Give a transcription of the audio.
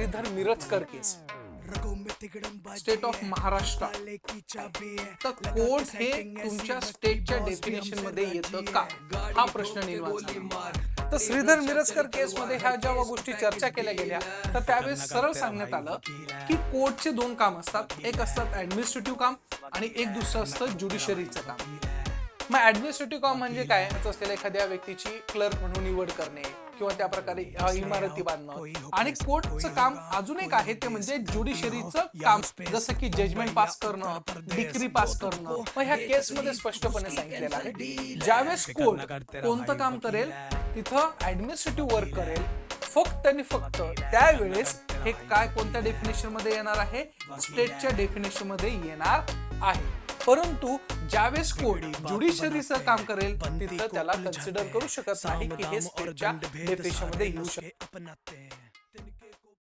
Shridhar Mirajkar case state of Maharashtra तर court हे तुमच्या स्टेटच्या डेफिनेशनमध्ये येतं का? हा प्रश्न निर्माण झाला. तर श्रीधर मिरजकर केसमध्ये ह्या जेव्हा गोष्टी चर्चा केल्या गेल्या तर त्यावेळेस सरळ सांगण्यात आलं की कोर्टचे दोन काम असतात. एक असतात ऍडमिनिस्ट्रेटिव्ह काम आणि एक दुसरं असतं ज्युडिशरीचं काम. मग ऍडमिनिस्ट्रेटिव्ह काम म्हणजे काय? असलेल्या एखाद्या व्यक्तीची क्लर्क म्हणून निवड करणे किंवा त्या प्रकारे इमारती बांधणं. आणि कोर्टचं काम अजून एक आहे ते म्हणजे ज्युडिशरीचं काम. जसं की जजमेंट पास करणं डिग्री पास करणं. मग ह्या केसमध्ये स्पष्टपणे सांगितलेलं आहे. ज्यावेळेस कोर्ट कोणतं काम करेल तिथं ऍडमिनिस्ट्रेटिव्ह वर्क करेल. फक्त आणि फक्त त्यावेळेस हे काय कोणत्या डेफिनेशनमध्ये येणार आहे? स्टेटच्या डेफिनेशनमध्ये येणार आहे. परंतु ज्यावेळेस कोर्ट ज्युडिशरीचं काम करेल तिथं त्याला कन्सिडर करू शकत नाही की हे स्टेटच्या डेफिनेशनमध्ये येऊ शकते.